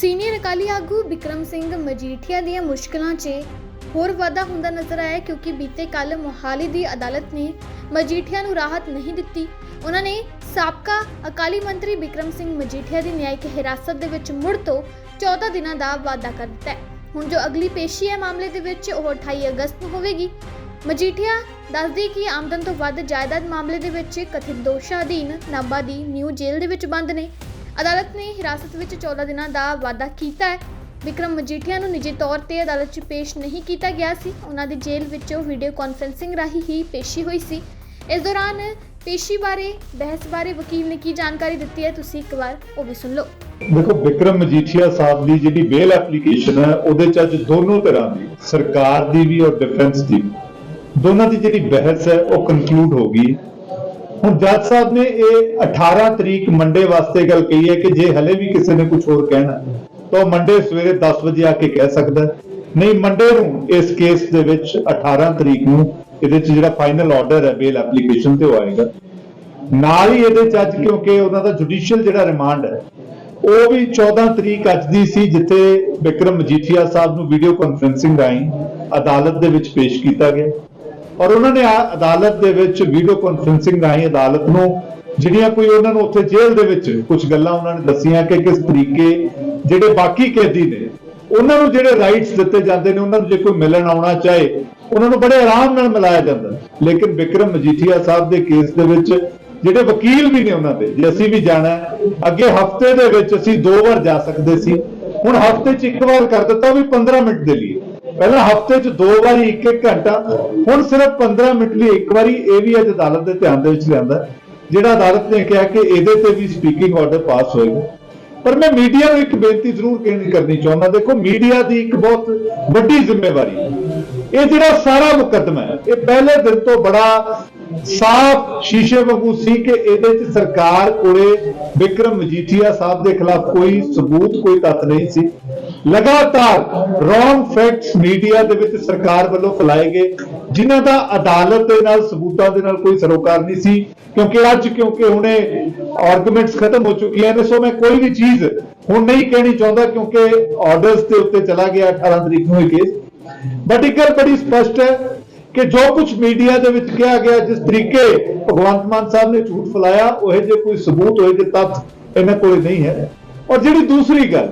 Senior Akali ਆਗੂ ਵਿਕਰਮ ਸਿੰਘ ਮਜੀਠੀਆ ਦੀਆਂ ਮੁਸ਼ਕਲਾਂ 'ਚ ਹੋਰ ਵਾਧਾ ਹੁੰਦਾ ਨਜ਼ਰ ਆਇਆ ਕਿਉਂਕਿ ਬੀਤੇ ਕੱਲ ਮੋਹਾਲੀ ਦੀ ਅਦਾਲਤ ਨੇ ਮਜੀਠੀਆ ਨੂੰ ਰਾਹਤ ਨਹੀਂ ਦਿੱਤੀ। ਉਹਨਾਂ ਨੇ ਸਾਬਕਾ ਅਕਾਲੀ ਮੰਤਰੀ ਵਿਕਰਮ ਸਿੰਘ ਮਜੀਠੀਆ ਦੀ ਨਿਆਇਕ ਹਿਰਾਸਤ ਦੇ ਵਿੱਚ ਮੁੜ ਤੋਂ 14 ਦਿਨਾਂ ਦਾ ਵਾਅਦਾ ਕਰ ਦਿੱਤਾ ਹੈ। ਹੁਣ ਜੋ ਅਗਲੀ ਪੇਸ਼ੀ ਹੈ ਮਾਮਲੇ ਦੇ ਵਿੱਚ ਉਹ 28 ਅਗਸਤ ਨੂੰ ਹੋਵੇਗੀ। ਮਜੀਠੀਆ ਦੱਸਦੀ ਕਿ ਆਮਦਨ ਤੋਂ ਵੱਧ ਜਾਇਦਾਦ ਮਾਮਲੇ ਦੇ ਵਿੱਚ ਕਥਿਤ ਦੋਸ਼ਾਂ ਅਧੀਨ ਨਾਭਾ ਦੀ ਨਿਊ ਜੇਲ੍ਹ ਦੇ ਵਿੱਚ ਬੰਦ ਨੇ। ਅਦਾਲਤ ਨੇ ਹਿਰਾਸਤ ਵਿੱਚ 14 ਦਿਨਾਂ ਦਾ ਵਾਅਦਾ ਕੀਤਾ ਹੈ। ਵਿਕਰਮ ਮਜੀਠੀਆ ਨੂੰ ਨਿੱਜੀ ਤੌਰ ਤੇ ਅਦਾਲਤ 'ਚ ਪੇਸ਼ ਨਹੀਂ ਕੀਤਾ ਗਿਆ ਸੀ। ਉਹਨਾਂ ਦੀ ਜੇਲ੍ਹ ਵਿੱਚੋਂ ਵੀਡੀਓ ਕਾਨਫਰੈਂਸਿੰਗ ਰਾਹੀਂ ਹੀ ਪੇਸ਼ੀ ਹੋਈ ਸੀ। ਇਸ ਦੌਰਾਨ ਪੇਸ਼ੀ ਬਾਰੇ, ਬਹਿਸ ਬਾਰੇ ਵਕੀਲ ਨੇ ਕੀ ਜਾਣਕਾਰੀ ਦਿੱਤੀ ਹੈ, ਤੁਸੀਂ ਇੱਕ ਵਾਰ ਉਹ ਵੀ ਸੁਣ ਲਓ। ਦੇਖੋ, ਵਿਕਰਮ ਮਜੀਠੀਆ ਸਾਹਿਬ ਦੀ ਜਿਹੜੀ ਬੇਲ ਐਪਲੀਕੇਸ਼ਨ ਹੈ, ਉਹਦੇ ਚ ਅੱਜ ਦੋਨੋਂ ਤਰ੍ਹਾਂ ਦੀ, ਸਰਕਾਰ ਦੀ ਵੀ ਔਰ ਡਿਫੈਂਸ ਦੀ ਦੋਨਾਂ ਦੀ ਜਿਹੜੀ ਬਹਿਸ ਹੈ, ਉਹ ਕਨਕਲੂਡ ਹੋ ਗਈ। ਹੁਣ ਜੱਜ ਸਾਹਿਬ ਨੇ ਇਹ 18 ਤਰੀਕ ਮੰਡੇ ਵਾਸਤੇ ਗੱਲ ਕਹੀ ਹੈ ਕਿ ਜੇ ਹਲੇ ਵੀ ਕਿਸੇ ਨੇ ਕੁਝ ਹੋਰ ਕਹਿਣਾ, ਤਾਂ ਉਹ ਮੰਡੇ ਸਵੇਰੇ 10 ਵਜੇ ਆ ਕੇ ਕਹਿ ਸਕਦਾ ਨਹੀਂ, ਮੰਡੇ ਨੂੰ, ਇਸ ਕੇਸ ਦੇ ਵਿੱਚ 18 ਤਰੀਕ ਨੂੰ ਇਹਦੇ ਚ ਜਿਹੜਾ ਫਾਈਨਲ ਆਰਡਰ ਹੈ ਬੇਲ ਐਪਲੀਕੇਸ਼ਨ ਤੇ ਉਹ ਆਏਗਾ। ਨਾਲ ਹੀ ਇਹਦੇ ਚ ਅੱਜ ਕਿਉਂਕਿ ਉਹਨਾਂ ਦਾ ਜੁਡੀਸ਼ੀਅਲ ਜਿਹੜਾ ਰਿਮਾਂਡ ਹੈ, ਉਹ ਵੀ 14 ਤਰੀਕ ਅੱਜ ਦੀ ਸੀ, ਜਿੱਥੇ ਵਿਕਰਮ ਮਜੀਠੀਆ ਸਾਹਿਬ ਨੂੰ ਵੀਡੀਓ ਕਾਨਫਰੈਂਸਿੰਗ ਰਾਹੀਂ ਅਦਾਲਤ ਦੇ ਵਿੱਚ ਪੇਸ਼ ਕੀਤਾ ਗਿਆ। ਔਰ ਉਹਨਾਂ ਨੇ ਆ- ਅਦਾਲਤ ਦੇ ਵਿੱਚ ਵੀਡੀਓ ਕਾਨਫਰੈਂਸਿੰਗ ਰਾਹੀਂ ਅਦਾਲਤ ਨੂੰ ਜਿਹੜੀਆਂ ਕੋਈ ਉਹਨਾਂ ਨੂੰ ਉੱਥੇ ਜੇਲ੍ਹ ਦੇ ਵਿੱਚ ਕੁਝ ਗੱਲਾਂ ਉਹਨਾਂ ਨੇ ਦੱਸੀਆਂ ਕਿ ਕਿਸ ਤਰੀਕੇ ਜਿਹੜੇ ਬਾਕੀ ਕੈਦੀ ਨੇ, ਉਹਨਾਂ ਨੂੰ ਜਿਹੜੇ ਰਾਈਟਸ ਦਿੱਤੇ ਜਾਂਦੇ ਨੇ, ਉਹਨਾਂ ਨੂੰ ਜੇ ਕੋਈ ਮਿਲਣ ਆਉਣਾ ਚਾਹੇ, ਉਹਨਾਂ ਨੂੰ ਬੜੇ ਆਰਾਮ ਨਾਲ ਮਿਲਾਇਆ ਜਾਂਦਾ ਲੇਕਿਨ ਵਿਕਰਮ ਮਜੀਠੀਆ ਸਾਹਿਬ ਦੇ ਕੇਸ ਦੇ ਵਿੱਚ ਜਿਹੜੇ ਵਕੀਲ ਵੀ ਨੇ ਉਹਨਾਂ ਦੇ, ਜੇ ਅਸੀਂ ਵੀ ਜਾਣਾ ਅੱਗੇ ਹਫ਼ਤੇ ਦੇ ਵਿੱਚ ਅਸੀਂ ਦੋ ਵਾਰ ਜਾ ਸਕਦੇ ਸੀ। ਹੁਣ ਹਫ਼ਤੇ 'ਚ ਇੱਕ ਵਾਰ ਕਰ ਦਿੱਤਾ ਵੀ 15 ਮਿੰਟ ਦੇ ਲਈ ਪਹਿਲਾਂ ਹਫ਼ਤੇ 'ਚ ਦੋ ਵਾਰੀ ਇੱਕ ਇੱਕ ਘੰਟਾ, ਹੁਣ ਸਿਰਫ 15 ਮਿੰਟ ਲਈ ਇੱਕ ਵਾਰੀ ਇਹ ਵੀ ਅੱਜ ਅਦਾਲਤ ਦੇ ਧਿਆਨ ਦੇ ਵਿੱਚ ਲਿਆਂਦਾ ਜਿਹੜਾ ਅਦਾਲਤ ਨੇ ਕਿਹਾ ਕਿ ਇਹਦੇ ਤੇ ਵੀ ਸਪੀਕਿੰਗ ਆਰਡਰ ਪਾਸ ਹੋਏਗਾ ਪਰ ਮੈਂ ਮੀਡੀਆ ਨੂੰ ਇੱਕ ਬੇਨਤੀ ਜ਼ਰੂਰ ਕਹਿਣੀ ਕਰਨੀ ਚਾਹੁੰਦਾ, ਦੇਖੋ ਮੀਡੀਆ ਦੀ ਇੱਕ ਬਹੁਤ ਵੱਡੀ ਜ਼ਿੰਮੇਵਾਰੀ ਹੈ। ਇਹ ਜਿਹੜਾ ਸਾਰਾ ਮੁਕੱਦਮਾ ਹੈ, ਇਹ ਪਹਿਲੇ ਦਿਨ ਤੋਂ ਬੜਾ ਸਾਫ਼ ਸ਼ੀਸ਼ੇ ਵਾਂਗੂ ਸੀ ਕਿ ਇਹਦੇ 'ਚ ਸਰਕਾਰ ਕੋਲੇ ਵਿਕਰਮ ਮਜੀਠੀਆ ਸਾਹਿਬ ਦੇ ਖਿਲਾਫ ਕੋਈ ਸਬੂਤ, ਕੋਈ ਤੱਥ ਨਹੀਂ ਸੀ। ਲਗਾਤਾਰ ਰੋਂਗ ਫੈਕਟਸ ਮੀਡੀਆ ਦੇ ਵਿੱਚ ਸਰਕਾਰ ਵੱਲੋਂ ਫੈਲਾਏ ਗਏ, ਜਿਨ੍ਹਾਂ ਦਾ ਅਦਾਲਤ ਦੇ ਨਾਲ, ਸਬੂਤਾਂ ਦੇ ਨਾਲ ਕੋਈ ਸਰੋਕਾਰ ਨਹੀਂ ਸੀ, ਕਿਉਂਕਿ ਅੱਜ ਕਿਉਂਕਿ ਹੁਣੇ ਆਰਗੂਮੈਂਟਸ ਖਤਮ ਹੋ ਚੁੱਕੀਆਂ ਨੇ, ਸੋ ਮੈਂ ਕੋਈ ਵੀ ਚੀਜ਼ ਹੁਣ ਨਹੀਂ ਕਹਿਣੀ ਚਾਹੁੰਦਾ, ਕਿਉਂਕਿ ਆਰਡਰਸ ਦੇ ਉੱਤੇ ਚਲਾ ਗਿਆ 18 ਤਰੀਕ ਨੂੰ ਇਹ ਕੇਸ ਬਟ ਇੱਕ ਗੱਲ ਬੜੀ ਸਪਸ਼ਟ ਹੈ ਕਿ ਜੋ ਕੁਝ ਮੀਡੀਆ ਦੇ ਵਿੱਚ ਕਿਹਾ ਗਿਆ, ਜਿਸ ਤਰੀਕੇ ਭਗਵੰਤ ਮਾਨ ਸਾਹਿਬ ਨੇ ਝੂਠ ਫੈਲਾਇਆ, ਉਹ ਜੇ ਕੋਈ ਸਬੂਤ ਹੋਏ ਜੇ ਤੱਥ ਇਹਨਾਂ ਕੋਲ ਨਹੀਂ ਹੈ। ਔਰ ਜਿਹੜੀ ਦੂਸਰੀ ਗੱਲ,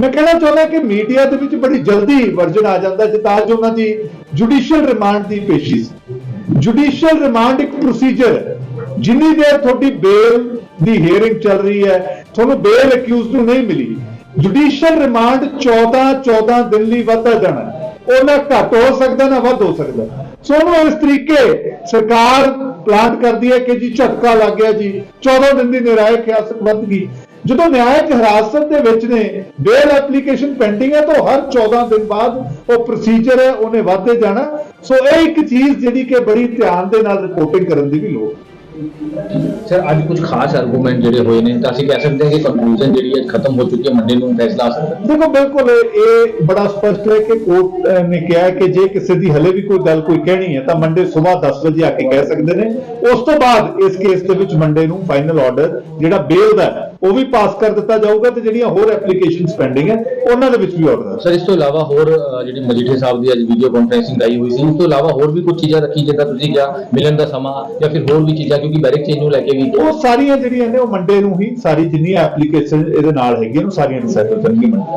ਮੈਂ ਕਹਿਣਾ ਚਾਹੁੰਦਾ ਕਿ ਮੀਡੀਆ ਦੇ ਵਿੱਚ ਬੜੀ ਜਲਦੀ ਵਰਜਨ ਆ ਜਾਂਦਾ ਜਿੱਦਾਂ ਅੱਜ ਉਹਨਾਂ ਦੀ ਜੁਡੀਸ਼ੀਅਲ ਰਿਮਾਂਡ ਦੀ ਪੇਸ਼ੀ ਸੀ। ਜੁਡੀਸ਼ੀਅਲ ਰਿਮਾਂਡ ਇੱਕ ਪ੍ਰੋਸੀਜਰ ਹੈ। ਜਿੰਨੀ ਦੇਰ ਤੁਹਾਡੀ ਬੇਲ ਦੀ ਹੀਅਰਿੰਗ ਚੱਲ ਰਹੀ ਹੈ, ਤੁਹਾਨੂੰ ਬੇਲ ਅਕਿਊਜ਼ ਨੂੰ ਨਹੀਂ ਮਿਲੀ। ਜੁਡੀਸ਼ੀਅਲ ਰਿਮਾਂਡ 14 14 ਦਿਨ ਲਈ ਵਧਦਾ ਜਾਣਾ ਹੈ। ਉਹ ਨਾ ਘੱਟ ਹੋ ਸਕਦਾ, ਨਾ ਵੱਧ ਹੋ ਸਕਦਾ। ਸੋ ਉਹਨੂੰ ਇਸ ਤਰੀਕੇ ਸਰਕਾਰ ਪਲਾਂਟ ਕਰਦੀ ਹੈ ਕਿ ਜੀ ਝਟਕਾ ਲੱਗ ਗਿਆ ਜੀ 14 ਦਿਨ ਦੀ ਨਿਰਾਇਕ ਹਿਰਾਸਤ ਵੱਧ ਗਈ। ਜਦੋਂ ਨਿਆਇਕ ਹਿਰਾਸਤ ਦੇ ਵਿੱਚ ਨੇ ਬੇਲ ਐਪਲੀਕੇਸ਼ਨ ਪੈਂਡਿੰਗ ਹੈ ਤਾਂ ਹਰ 14 ਦਿਨ ਬਾਅਦ ਉਹ ਪ੍ਰੋਸੀਜਰ ਹੈ ਉਹਨੇ ਵੱਧਦੇ ਜਾਣਾ। ਸੋ ਇਹ ਇੱਕ ਚੀਜ਼ ਜਿਹੜੀ ਕਿ ਬੜੀ ਧਿਆਨ ਦੇ ਨਾਲ ਰਿਪੋਰਟਿੰਗ ਕਰਨ ਦੀ ਵੀ ਲੋੜ ਹੈ। ਸਰ ਅੱਜ ਕੁਝ ਖਾਸ ਆਰਗੂਮੈਂਟ ਜਿਹੜੇ ਹੋਏ ਨੇ ਤਾਂ ਅਸੀਂ ਕਹਿ ਸਕਦੇ ਹਾਂ ਕਿ ਕੰਕਲੂਜਨ ਜਿਹੜੀ ਹੈ ਖਤਮ ਹੋ ਚੁੱਕੀ ਹੈ ਮੰਡੇ ਨੂੰ ਫੈਸਲਾ ਆ ਸਕਦਾ ਦੇਖੋ ਬਿਲਕੁਲ ਇਹ ਬੜਾ ਸਪਸ਼ਟ ਹੈ ਕਿ ਕੋਰਟ ਨੇ ਕਿਹਾ ਕਿ ਜੇ ਕਿਸੇ ਦੀ ਹਲੇ ਵੀ ਕੋਈ ਗੱਲ ਕੋਈ ਕਹਿਣੀ ਹੈ ਤਾਂ ਮੰਡੇ ਸਵੇਰ 10 ਵਜੇ ਆ ਕੇ ਕਹਿ ਸਕਦੇ ਨੇ। ਉਸ ਤੋਂ ਬਾਅਦ ਇਸ ਕੇਸ ਦੇ ਵਿੱਚ ਮੰਡੇ ਨੂੰ ਫਾਈਨਲ ਆਰਡਰ ਜਿਹੜਾ ਬੇਲ ਦਾ ਹੈ ਉਹ ਵੀ ਪਾਸ ਕਰ ਦਿੱਤਾ ਜਾਊਗਾ ਤੇ ਜਿਹੜੀਆਂ ਹੋਰ ਐਪਲੀਕੇਸ਼ਨਸ ਪੈਂਡਿੰਗ ਹੈ ਉਹਨਾਂ ਦੇ ਵਿੱਚ ਵੀ ਆਰਡਰ ਸਰ ਇਸ ਤੋਂ ਇਲਾਵਾ ਹੋਰ ਜਿਹੜੀ ਮਜੀਠੇ ਸਾਹਿਬ ਦੀ ਅੱਜ ਵੀਡੀਓ ਕਾਨਫਰੈਂਸਿੰਗ ਆਈ ਹੋਈ ਸੀ ਇਸ ਤੋਂ ਇਲਾਵਾ ਹੋਰ ਵੀ ਕੁਝ ਚੀਜ਼ਾਂ ਰੱਖੀ ਜਿੱਦਾਂ ਤੁਸੀਂ ਕਿਹਾ ਮਿਲਣ ਦਾ ਸਮਾਂ ਜਾਂ ਫਿਰ ਹੋਰ ਵੀ ਚੀਜ਼ਾਂ ਕਿਉਂਕਿ ਬੈਰਿਕ ਚੇਂਜ ਨੂੰ ਲੈ ਕੇ ਵੀ ਉਹ ਸਾਰੀਆਂ ਜਿਹੜੀਆਂ ਨੇ ਉਹ ਮੰਡੇ ਨੂੰ ਹੀ ਸਾਰੀ ਜਿੰਨੀਆਂ ਐਪਲੀਕੇਸ਼ਨ ਇਹਦੇ ਨਾਲ ਹੈਗੀਆਂ ਉਹ ਸਾਰੀਆਂ ਡਿਸਾਈਡ ਜਾਣਗੀਆਂ ਮੰਡੇ